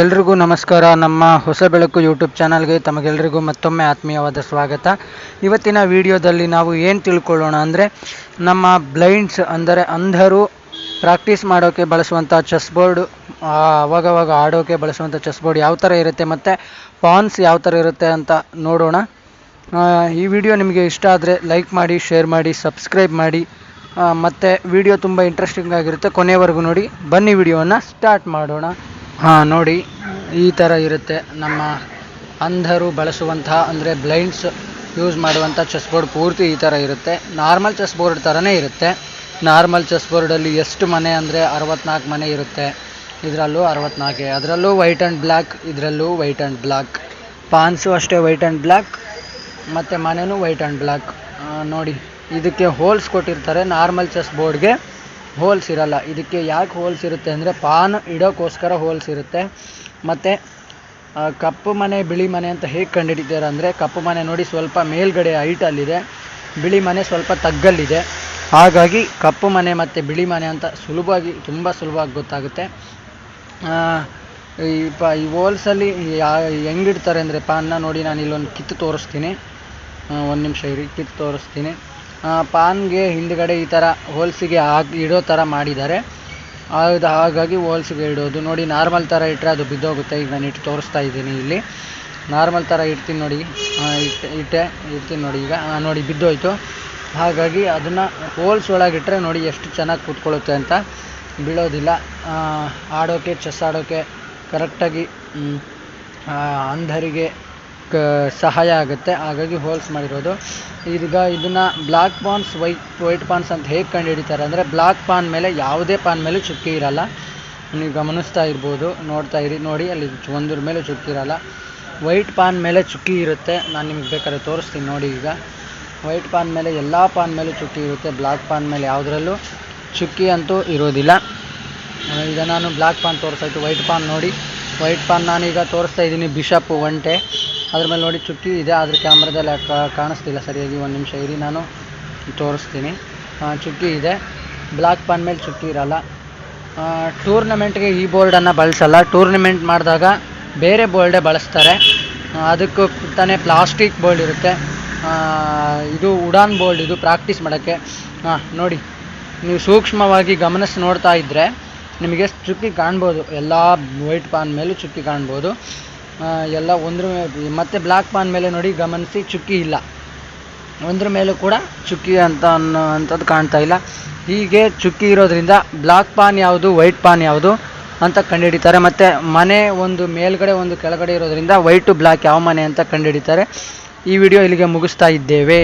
ಎಲ್ರಿಗೂ ನಮಸ್ಕಾರ. ನಮ್ಮ ಹೊಸ ಬೆಳಕು ಯೂಟ್ಯೂಬ್ ಚಾನಲ್ಗೆ ತಮಗೆಲ್ರಿಗೂ ಮತ್ತೊಮ್ಮೆ ಆತ್ಮೀಯವಾದ ಸ್ವಾಗತ. ಇವತ್ತಿನ ವಿಡಿಯೋದಲ್ಲಿ ನಾವು ಏನು ತಿಳ್ಕೊಳ್ಳೋಣ ಅಂದರೆ, ನಮ್ಮ ಬ್ಲೈಂಡ್ಸ್ ಅಂದರೆ ಅಂಧರು ಪ್ರಾಕ್ಟೀಸ್ ಮಾಡೋಕ್ಕೆ ಬಳಸುವಂಥ ಚೆಸ್ ಬೋರ್ಡ್ ಅವಾಗವಾಗ ಆಡೋಕ್ಕೆ ಬಳಸುವಂಥ ಚೆಸ್ ಬೋರ್ಡ್ ಯಾವ ಥರ ಇರುತ್ತೆ ಮತ್ತು ಪಾನ್ಸ್ ಯಾವ ಥರ ಇರುತ್ತೆ ಅಂತ ನೋಡೋಣ. ಈ ವಿಡಿಯೋ ನಿಮಗೆ ಇಷ್ಟ ಆದರೆ ಲೈಕ್ ಮಾಡಿ ಶೇರ್ ಮಾಡಿ ಸಬ್ಸ್ಕ್ರೈಬ್ ಮಾಡಿ. ಮತ್ತು ವಿಡಿಯೋ ತುಂಬ ಇಂಟ್ರೆಸ್ಟಿಂಗ್ ಆಗಿರುತ್ತೆ. ಕೊನೆವರೆಗೂ ನೋಡಿ. ಬನ್ನಿ ವಿಡಿಯೋವನ್ನು ಸ್ಟಾರ್ಟ್ ಮಾಡೋಣ. ಹಾಂ, ನೋಡಿ. ಈ ಥರ ಇರುತ್ತೆ. ನಮ್ಮ ಅಂಧರು ಬಳಸುವಂತಹ, ಅಂದರೆ ಬ್ಲೈಂಡ್ಸ್ ಯೂಸ್ ಮಾಡುವಂಥ ಚೆಸ್ ಬೋರ್ಡ್ ಪೂರ್ತಿ ಈ ಥರ ಇರುತ್ತೆ. ನಾರ್ಮಲ್ ಚೆಸ್ ಬೋರ್ಡ್ ಥರನೇ ಇರುತ್ತೆ. ನಾರ್ಮಲ್ ಚೆಸ್ ಬೋರ್ಡಲ್ಲಿ ಎಷ್ಟು ಮನೆ ಅಂದರೆ ಅರವತ್ನಾಲ್ಕು ಮನೆ ಇರುತ್ತೆ. ಇದರಲ್ಲೂ ಅರವತ್ನಾಲ್ಕೆ. ಅದರಲ್ಲೂ ವೈಟ್ ಆ್ಯಂಡ್ ಬ್ಲ್ಯಾಕ್ ಇದರಲ್ಲೂ ವೈಟ್ ಆ್ಯಂಡ್ ಬ್ಲ್ಯಾಕ್ ಪಾನ್ಸು ಅಷ್ಟೇ ವೈಟ್ ಆ್ಯಂಡ್ ಬ್ಲ್ಯಾಕ್ ಮತ್ತು ಮನೆಯೂ ವೈಟ್ ಆ್ಯಂಡ್ ಬ್ಲ್ಯಾಕ್ ನೋಡಿ. ಇದಕ್ಕೆ ಹೋಲ್ಸ್ ಕೊಟ್ಟಿರ್ತಾರೆ ನಾರ್ಮಲ್ ಚೆಸ್ ಬೋರ್ಡ್ಗೆ ಹೋಲ್ಸ್ ಇರಲ್ಲ. ಇದಕ್ಕೆ ಯಾಕೆ ಹೋಲ್ಸ್ ಇರುತ್ತೆ ಅಂದರೆ ಪಾನ್ ಇಡೋಕ್ಕೋಸ್ಕರ ಹೋಲ್ಸ್ ಇರುತ್ತೆ. ಮತ್ತು ಕಪ್ಪು ಮನೆ, ಬಿಳಿ ಮನೆ ಅಂತ ಹೇಗೆ ಕಂಡುಹಿಡಿತಾರೆ ಅಂದರೆ, ಕಪ್ಪು ಮನೆ ನೋಡಿ ಸ್ವಲ್ಪ ಮೇಲ್ಗಡೆ ಹೈಟಲ್ಲಿದೆ ಬಿಳಿ ಮನೆ ಸ್ವಲ್ಪ ತಗ್ಗಲ್ಲಿದೆ. ಹಾಗಾಗಿ ಕಪ್ಪು ಮನೆ ಮತ್ತು ಬಿಳಿ ಮನೆ ಅಂತ ಸುಲಭವಾಗಿ, ತುಂಬ ಸುಲಭವಾಗಿ ಗೊತ್ತಾಗುತ್ತೆ. ಈ ಪ, ಈ ಹೋಲ್ಸಲ್ಲಿ ಯಾ ಹೆಂಗಿಡ್ತಾರೆ ಅಂದರೆ ಪಾನ್ನ ನೋಡಿ ನಾನು ಇಲ್ಲೊಂದು ಕಿತ್ತು ತೋರಿಸ್ತೀನಿ. ಒಂದು ನಿಮಿಷ ಇರಿ, ಕಿತ್ತು ತೋರಿಸ್ತೀನಿ. ಪಾನ್ಗೆ ಹಿಂದ್ಗಡೆ ಈ ಥರ ಹೋಲ್ಸಿಗೆ ಹಾಕಿ ಇಡೋ ಥರ ಮಾಡಿದ್ದಾರೆ. ಅದು ಹಾಗಾಗಿ ಹೋಲ್ಸಿಗೆ ಇಡೋದು. ನೋಡಿ ನಾರ್ಮಲ್ ಥರ ಇಟ್ಟರೆ ಅದು ಬಿದ್ದೋಗುತ್ತೆ. ಈಗ ನಾನು ಇಟ್ಟು ತೋರಿಸ್ತಾ ಇದ್ದೀನಿ ಇಲ್ಲಿ. ನಾರ್ಮಲ್ ಥರ ಇಡ್ತೀನಿ ನೋಡಿ. ಇಟ್ಟೆ ಇಟ್ಟೆ ಇಡ್ತೀನಿ ನೋಡಿ ಈಗ. ನೋಡಿ ಬಿದ್ದೋಯ್ತು. ಹಾಗಾಗಿ ಅದನ್ನು ಹೋಲ್ಸ್ ಒಳಗಿಟ್ಟರೆ ನೋಡಿ ಎಷ್ಟು ಚೆನ್ನಾಗಿ ಕೂತ್ಕೊಳ್ಳುತ್ತೆ ಅಂತ ಬೀಳೋದಿಲ್ಲ. ಆ, ಆಡೋಕ್ಕೆ ಚೆಸ್ ಆಡೋಕ್ಕೆ ಕರೆಕ್ಟಾಗಿ ಅಂಧರಿಗೆ ಕ, ಸಹಾಯ ಆಗುತ್ತೆ. ಹಾಗಾಗಿ ಹೋಲ್ಸ್ ಮಾಡಿರೋದು. ಈಗ ಇದನ್ನು black pawns, white white pawns ಅಂತ ಹೇಗೆ ಕಂಡುಹಿಡಿತಾರೆ ಅಂದರೆ ಬ್ಲ್ಯಾಕ್ ಪಾನ್ ಮೇಲೆ ಯಾವುದೇ ಪಾನ್ ಮೇಲೆ ಚುಕ್ಕಿ ಇರಲ್ಲ. ನೀವು ಗಮನಿಸ್ತಾ ಇರ್ಬೋದು, ನೋಡ್ತಾ ಇರಿ, ನೋಡಿ, ಅಲ್ಲಿ ಒಂದ್ರ ಮೇಲೆ ಚುಕ್ಕಿ ಇರಲ್ಲ. ವೈಟ್ ಪಾನ್ ಮೇಲೆ ಚುಕ್ಕಿ ಇರುತ್ತೆ. ನಾನು ನಿಮಗೆ ಬೇಕಾದ್ರೆ ತೋರಿಸ್ತೀನಿ ನೋಡಿ ಈಗ. ವೈಟ್ ಪಾನ್ ಮೇಲೆ ಎಲ್ಲ ಪಾನ್ ಮೇಲೂ ಚುಕ್ಕಿ ಇರುತ್ತೆ. ಬ್ಲ್ಯಾಕ್ ಪಾನ್ ಮೇಲೆ ಯಾವುದರಲ್ಲೂ ಚುಕ್ಕಿ ಅಂತೂ ಇರೋದಿಲ್ಲ. ಈಗ ನಾನು ಬ್ಲ್ಯಾಕ್ ಪಾನ್ ತೋರಿಸಾಯ್ತು ವೈಟ್ ಪಾನ್ ನೋಡಿ. ವೈಟ್ ಪಾನ್ ನಾನೀಗ ತೋರಿಸ್ತಾ ಇದ್ದೀನಿ. ಬಿಷಪ್ ಒಂಟೆ. ಅದ್ರ ಮೇಲೆ ನೋಡಿ ಚುಕ್ಕಿ ಇದೆ, ಆದರೆ ಕ್ಯಾಮ್ರಾದಲ್ಲಿ ಕಾಣಿಸ್ತಿಲ್ಲ. ಸರಿಯಾಗಿ ಒಂದು ನಿಮಿಷ ಇರಿ, ನಾನು ತೋರಿಸ್ತೀನಿ. ಚುಕ್ಕಿ ಇದೆ. ಬ್ಲ್ಯಾಕ್ ಪಾನ್ ಮೇಲೆ ಚುಕ್ಕಿ ಇರಲ್ಲ. ಟೂರ್ನಮೆಂಟ್ಗೆ ಈ ಬೋರ್ಡನ್ನು ಬಳಸಲ್ಲ. ಟೂರ್ನಮೆಂಟ್ ಮಾಡಿದಾಗ ಬೇರೆ ಬೋರ್ಡೇ ಬಳಸ್ತಾರೆ. ಅದಕ್ಕೂ ತಾನೇ ಪ್ಲಾಸ್ಟಿಕ್ ಬೋರ್ಡ್ ಇರುತ್ತೆ. ಇದು ಉಡಾನ್ ಬೋರ್ಡ್ ಇದು ಪ್ರಾಕ್ಟೀಸ್ ಮಾಡೋಕ್ಕೆ. ಹಾಂ ನೋಡಿ, ನೀವು ಸೂಕ್ಷ್ಮವಾಗಿ ಗಮನಿಸಿ ನೋಡ್ತಾ ಇದ್ದರೆ ನಿಮಗೆ ಚುಕ್ಕಿ ಕಾಣ್ಬೋದು. ಎಲ್ಲ ವೈಟ್ ಪಾನ್ ಮೇಲೂ ಚುಕ್ಕಿ ಕಾಣ್ಬೋದು. ಎಲ್ಲ ಒಂದ್ರ ಮತ್ತೆ ಬ್ಲಾಕ್ ಪಾನ್ ಮೇಲೆ ನೋಡಿ ಗಮನಿಸಿ, ಚುಕ್ಕಿ ಇಲ್ಲ. ಒಂದ್ರ ಮೇಲೂ ಕೂಡ ಚುಕ್ಕಿ ಅಂತ ಅನ್ನೋ ಅಂಥದ್ದು ಕಾಣ್ತಾ ಇಲ್ಲ. ಹೀಗೆ ಚುಕ್ಕಿ ಇರೋದ್ರಿಂದ ಬ್ಲಾಕ್ ಪಾನ್ ಯಾವುದು ವೈಟ್ ಪಾನ್ ಯಾವುದು ಅಂತ ಕಂಡುಹಿಡಿತಾರೆ. ಮತ್ತು ಮನೆ ಒಂದು ಮೇಲ್ಗಡೆ ಒಂದು ಕೆಳಗಡೆ ಇರೋದ್ರಿಂದ ಟು ಬ್ಲ್ಯಾಕ್ ಯಾವ ಮನೆ ಅಂತ ಕಂಡುಹಿಡಿತಾರೆ. ಈ ವಿಡಿಯೋ ಇಲ್ಲಿಗೆ ಮುಗಿಸ್ತಾ ಇದ್ದೇವೆ.